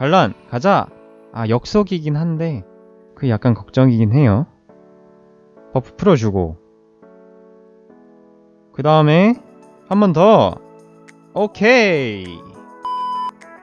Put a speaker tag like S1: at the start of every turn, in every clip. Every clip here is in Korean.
S1: 갈란 가자. 아 역속이긴 한데 그 약간 걱정이긴 해요. 버프 풀어주고 그 다음에 한 번 더. 오케이.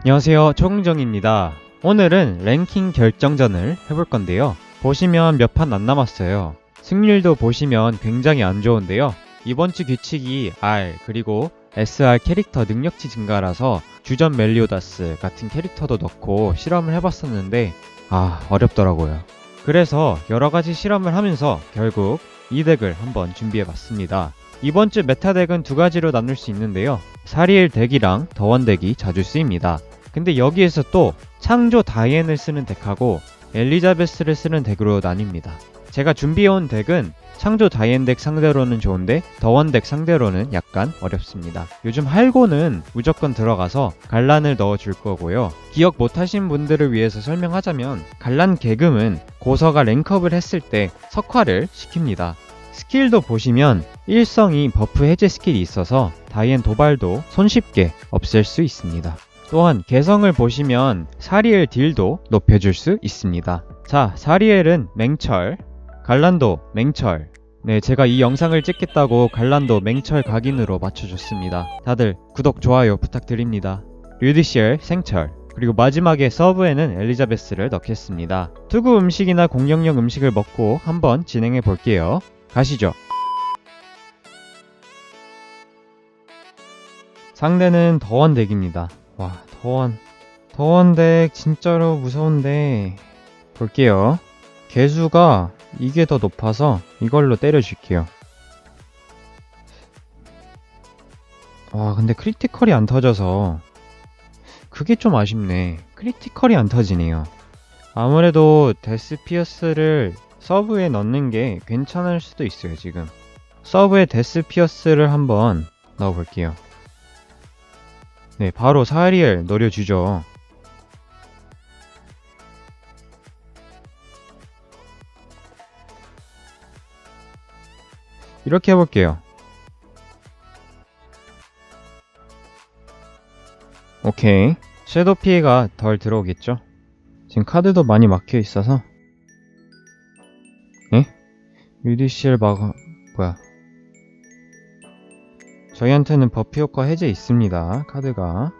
S1: 안녕하세요 청정입니다. 오늘은 랭킹 결정전을 해볼 건데요. 보시면 몇 판 안 남았어요. 승률도 보시면 굉장히 안 좋은데요. 이번 주 규칙이 R 그리고 SR 캐릭터 능력치 증가라서 주전 멜리오다스 같은 캐릭터도 넣고 실험을 해봤었는데 아 어렵더라고요. 그래서 여러 가지 실험을 하면서 결국 이 덱을 한번 준비해봤습니다. 이번 주 메타 덱은 두 가지로 나눌 수 있는데요. 사리엘 덱이랑 더원 덱이 자주 쓰입니다. 근데 여기에서 또 창조 다이앤을 쓰는 덱하고 엘리자베스를 쓰는 덱으로 나뉩니다. 제가 준비해온 덱은 창조 다이앤 덱 상대로는 좋은데 더원 덱 상대로는 약간 어렵습니다. 요즘 할고는 무조건 들어가서 갈란을 넣어줄 거고요. 기억 못하신 분들을 위해서 설명하자면 갈란 개금은 고서가 랭크업을 했을 때 석화를 시킵니다. 스킬도 보시면 일성이 버프 해제 스킬이 있어서 다이앤 도발도 손쉽게 없앨 수 있습니다. 또한 개성을 보시면 사리엘 딜도 높여줄 수 있습니다. 자, 사리엘은 맹철, 갈란도 맹철. 네, 제가 이 영상을 찍겠다고 갈란도 맹철 각인으로 맞춰줬습니다. 다들 구독, 좋아요 부탁드립니다. 류디시엘 생철. 그리고 마지막에 서브에는 엘리자베스를 넣겠습니다. 투구 음식이나 공격력 음식을 먹고 한번 진행해 볼게요. 가시죠. 상대는 더원 덱입니다. 와, 더원. 더원 덱 진짜로 무서운데. 볼게요. 개수가 이게 더 높아서 이걸로 때려줄게요. 와, 근데 크리티컬이 안 터져서 그게 좀 아쉽네. 크리티컬이 안 터지네요. 아무래도 데스 피어스를 서브에 넣는 게 괜찮을 수도 있어요, 지금. 서브에 데스 피어스를 한번 넣어볼게요. 네, 바로 사리엘 노려주죠. 이렇게 해볼게요. 오케이. 섀도우 피해가 덜 들어오겠죠? 지금 카드도 많이 막혀 있어서. 에? UDCL 막아, 뭐야. 저희한테는 버프 효과 해제 있습니다. 카드가.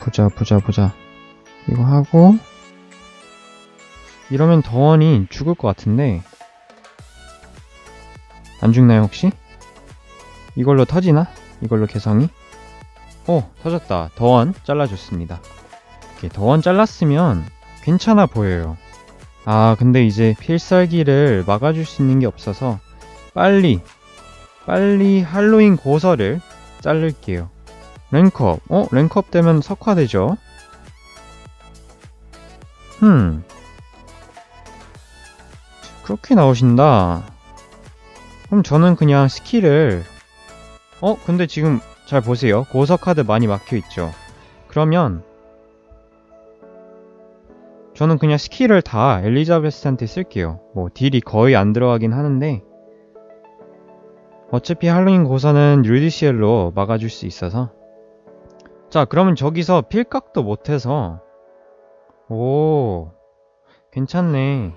S1: 보자, 보자, 보자. 이거 하고. 이러면 더원이 죽을 것 같은데. 안 죽나요, 혹시? 이걸로 터지나? 이걸로 개성이? 오, 터졌다. 더원 잘라줬습니다. 이렇게 더원 잘랐으면 괜찮아 보여요. 아, 근데 이제 필살기를 막아줄 수 있는 게 없어서 빨리, 빨리 할로윈 고서를 자를게요. 랭크업. 어? 랭크업 되면 석화되죠? 흠. 그렇게 나오신다. 그럼 저는 그냥 스킬을 어? 근데 지금 잘 보세요. 고서 카드 많이 막혀 있죠. 그러면 저는 그냥 스킬을 다 엘리자베스한테 쓸게요. 뭐 딜이 거의 안 들어가긴 하는데 어차피 할로윈 고서는 류디시엘로 막아줄 수 있어서 자 그러면 저기서 필각도 못해서 오 괜찮네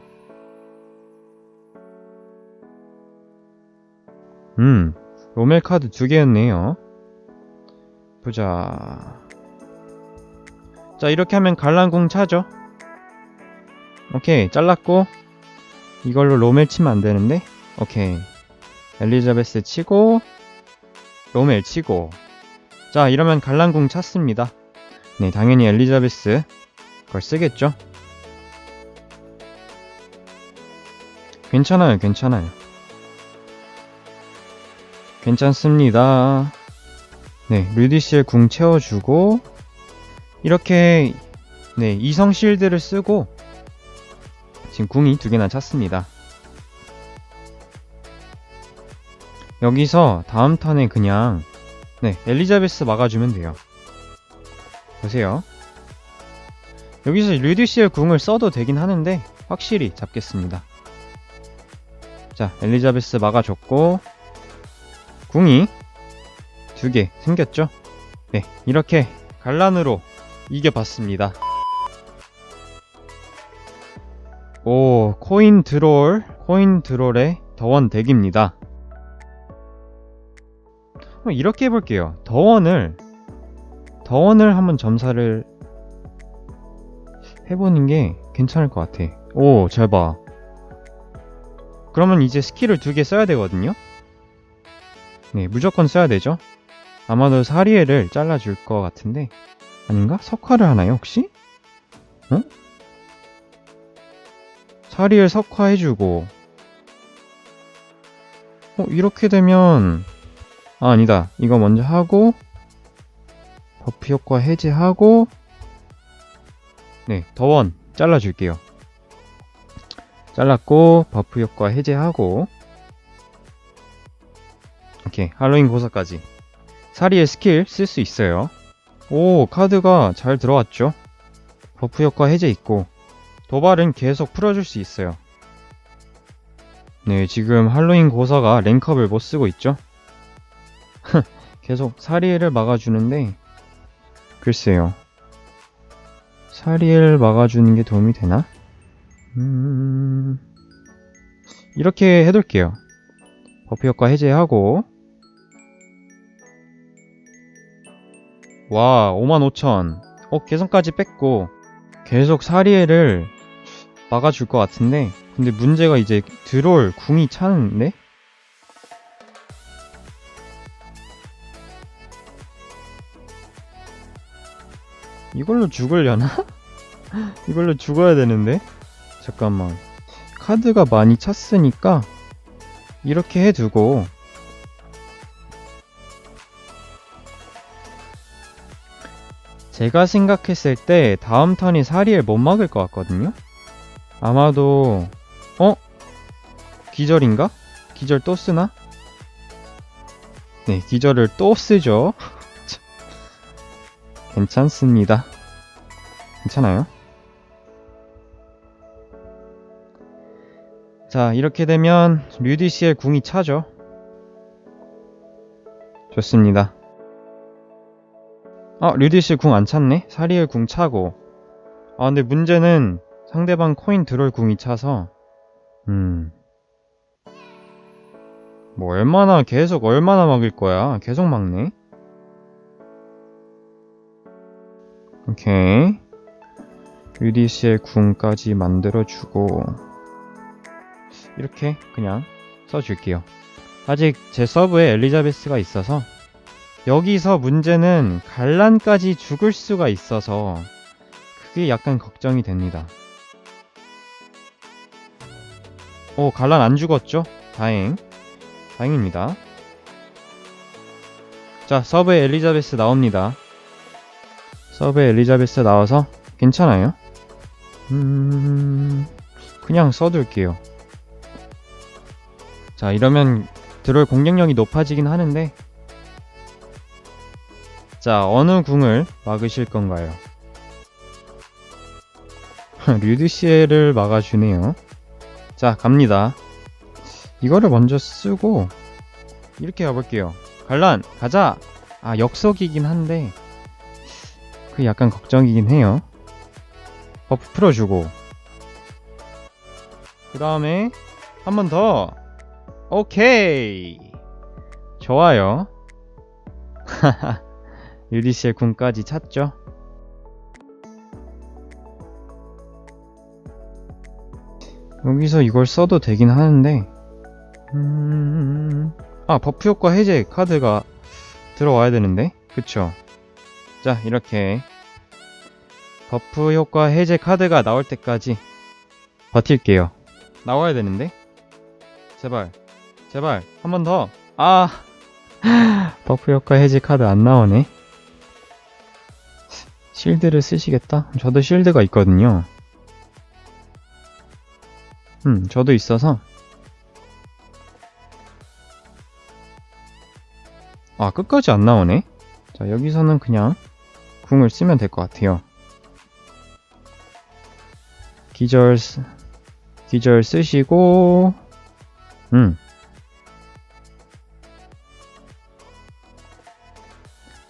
S1: 음 로멜 카드 두 개였네요. 보자. 자 이렇게 하면 갈란궁 차죠? 오케이 잘랐고 이걸로 로멜 치면 안 되는데? 오케이. 엘리자베스 치고 로멜 치고. 자 이러면 갈란궁 찼습니다. 네 당연히 엘리자베스 그걸 쓰겠죠? 괜찮아요 괜찮아요 괜찮습니다 네 류디시엘 궁 채워주고 이렇게 네 이성 실드를 쓰고 지금 궁이 두 개나 찼습니다. 여기서 다음 턴에 그냥 네 엘리자베스 막아주면 돼요. 보세요. 여기서 류디시엘 궁을 써도 되긴 하는데 확실히 잡겠습니다. 자 엘리자베스 막아줬고 궁이 두 개 생겼죠? 네 이렇게 갈란으로 이겨봤습니다. 오, 코인 드롤, 코인 드롤의 더원 덱입니다. 이렇게 해볼게요. 더원을, 더원을 한번 점사를 해보는 게 괜찮을 것 같아. 오, 잘 봐. 그러면 이제 스킬을 두 개 써야 되거든요? 네, 무조건 써야 되죠? 아마도 사리에를 잘라줄 것 같은데, 아닌가? 석화를 하나요, 혹시? 어? 사리엘 석화해주고 어 이렇게 되면 아 아니다 이거 먼저 하고 버프 효과 해제하고 네 더원 잘라줄게요 잘랐고 버프 효과 해제하고 오케이 할로윈 고사까지 사리의 스킬 쓸 수 있어요 오 카드가 잘 들어왔죠 버프 효과 해제 있고 도발은 계속 풀어줄 수 있어요. 네, 지금 할로윈 고사가 랭컵을 못 쓰고 있죠? 계속 사리엘을 막아주는데, 글쎄요. 사리엘 막아주는 게 도움이 되나? 음, 이렇게 해둘게요. 버프 효과 해제하고, 와, 55,000. 어, 개성까지 뺐고, 계속 사리엘을 막아줄 것 같은데 근데 문제가 이제 드롤 궁이 차는데 이걸로 죽으려나? 이걸로 죽어야 되는데 잠깐만 카드가 많이 찼으니까 이렇게 해두고 제가 생각했을 때 다음 턴이 사리엘 못 막을 것 같거든요? 아마도 어? 기절인가? 기절 또 쓰나? 네, 기절을 또 쓰죠. 괜찮습니다. 괜찮아요? 자, 이렇게 되면 류디시의 궁이 차죠. 좋습니다. 아, 류디시 궁안 찼네? 사리엘 궁 차고. 아, 근데 문제는 상대방 코인 드롤 궁이 차서 음. 뭐 얼마나 계속 얼마나 막을 거야? 계속 막네. 오케이. UDC의 궁까지 만들어주고 이렇게 그냥 써줄게요. 아직 제 서브에 엘리자베스가 있어서 여기서 문제는 갈란까지 죽을 수가 있어서 그게 약간 걱정이 됩니다. 오, 갈란 안 죽었죠? 다행. 다행입니다. 자, 서브에 엘리자베스 나옵니다. 서브에 엘리자베스 나와서 괜찮아요? 음, 그냥 써둘게요. 자, 이러면 드롤 공격력이 높아지긴 하는데, 자, 어느 궁을 막으실 건가요? 류드시에를 막아주네요. 자, 갑니다. 이거를 먼저 쓰고 이렇게 가볼게요. 갈란, 가자! 아, 역속이긴 한데 그 약간 걱정이긴 해요. 버프 풀어주고 그 다음에 한 번 더. 오케이! 좋아요. 유디시의 군까지 찼죠? 여기서 이걸 써도 되긴 하는데. 음... 아 버프 효과 해제 카드가 들어와야 되는데? 그쵸. 자 이렇게. 버프 효과 해제 카드가 나올 때까지 버틸게요. 나와야 되는데? 제발 제발 한 번 더. 아 버프 효과 해제 카드 안 나오네 실드를 쓰시겠다 저도 실드가 있거든요 음, 저도 있어서. 아, 끝까지 안 나오네? 자, 여기서는 그냥 궁을 쓰면 될 것 같아요. 기절, 쓰- 기절 쓰시고, 음.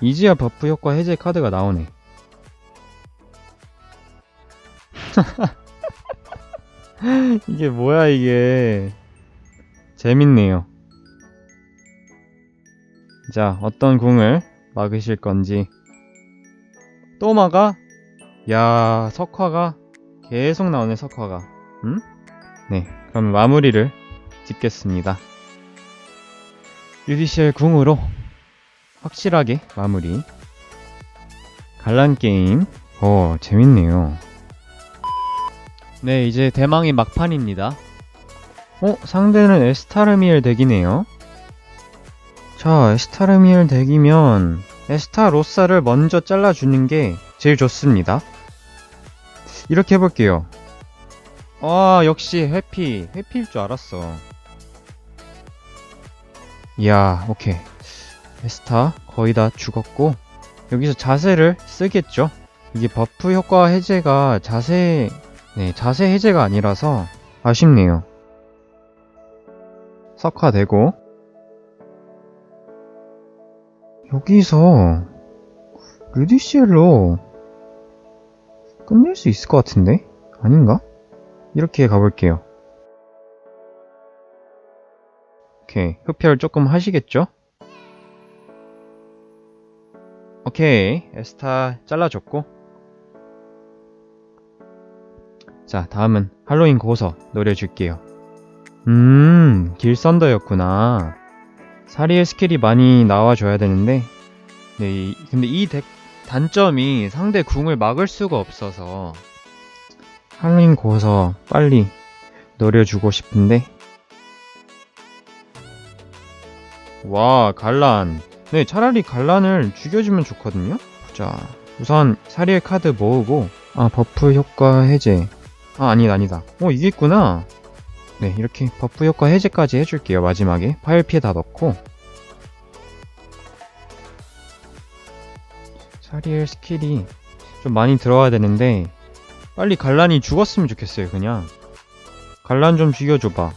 S1: 이지야 버프 효과 해제 카드가 나오네. 이게 뭐야 이게. 재밌네요. 자 어떤 궁을 막으실 건지. 또 막아? 야 석화가? 계속 나오네 석화가. 음? 네 그럼 마무리를 짓겠습니다. 유디시엘 궁으로 확실하게 마무리. 갈란 게임. 어 재밌네요 네 이제 대망의 막판입니다. 어 상대는 에스타르미엘 덱이네요. 자 에스타르미엘 덱이면 에스타로사를 먼저 잘라주는 게 제일 좋습니다. 이렇게 해볼게요. 아 역시 회피 회피일 줄 알았어. 이야 오케이. 에스타 거의 다 죽었고 여기서 자세를 쓰겠죠? 이게 버프 효과 해제가 자세 네 자세 해제가 아니라서 아쉽네요 석화되고 여기서 르디시엘로 끝낼 수 있을 것 같은데? 아닌가? 이렇게 가볼게요 오케이 흡혈 조금 하시겠죠? 오케이 에스타 잘라줬고 자 다음은 할로윈 고서 노려줄게요. 음 길썬더였구나. 사리의 스킬이 많이 나와줘야 되는데. 네 이- 근데 이 덱 단점이 상대 궁을 막을 수가 없어서. 할로윈 고서 빨리 노려주고 싶은데. 와 갈란. 네 차라리 갈란을 죽여주면 좋거든요. 보자 우선 사리엘 카드 모으고 아 버프 효과 해제 아 아니다 아니다. 어 이게 있구나. 네 이렇게 버프 효과 해제까지 해줄게요 마지막에. 파일 피해 다 넣고. 사리엘 스킬이 좀 많이 들어와야 되는데 빨리 갈란이 죽었으면 좋겠어요 그냥. 갈란 좀 죽여줘봐.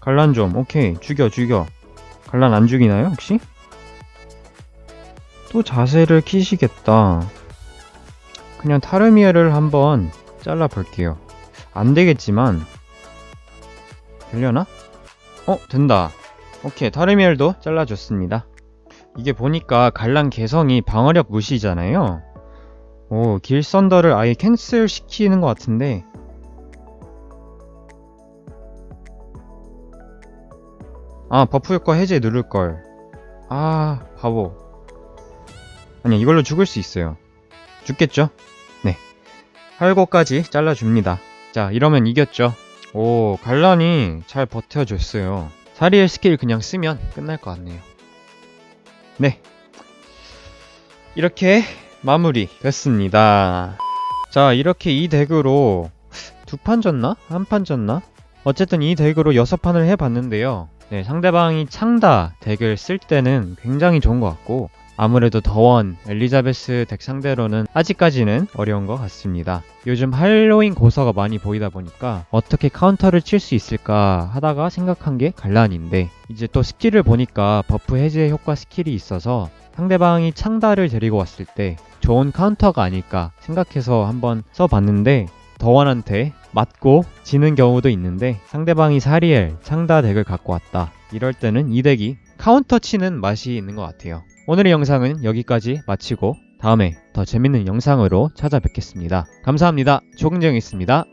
S1: 갈란 좀 오케이. 죽여 죽여. 갈란 안 죽이나요 혹시? 또 자세를 키시겠다. 그냥 타르미에를 한번 잘라볼게요. 안 되겠지만 되려나? 어 된다. 오케이 타르미엘도 잘라줬습니다. 이게 보니까 갈란 개성이 방어력 무시잖아요. 오 길썬더를 아예 캔슬 시키는 것 같은데. 아 버프 효과 해제 누를걸. 아 바보. 아니 이걸로 죽을 수 있어요. 죽겠죠? 네 활고까지 잘라줍니다. 자 이러면 이겼죠. 오 갈란이 잘 버텨줬어요. 사리엘 스킬 그냥 쓰면 끝날 것 같네요. 네. 이렇게 마무리 됐습니다. 자 이렇게 이 덱으로 두 판 졌나? 한 판 졌나? 어쨌든 이 덱으로 여섯 판을 해봤는데요. 네, 상대방이 창다 덱을 쓸 때는 굉장히 좋은 것 같고 아무래도 더원, 엘리자베스 덱 상대로는 아직까지는 어려운 것 같습니다. 요즘 할로윈 고서가 많이 보이다 보니까 어떻게 카운터를 칠 수 있을까 하다가 생각한 게 갈란인데 이제 또 스킬을 보니까 버프 해제 효과 스킬이 있어서 상대방이 창다를 데리고 왔을 때 좋은 카운터가 아닐까 생각해서 한번 써봤는데 더원한테 맞고 지는 경우도 있는데 상대방이 사리엘, 창다 덱을 갖고 왔다. 이럴 때는 이 덱이 카운터 치는 맛이 있는 것 같아요. 오늘의 영상은 여기까지 마치고 다음에 더 재밌는 영상으로 찾아뵙겠습니다. 감사합니다. 조근정이었습니다.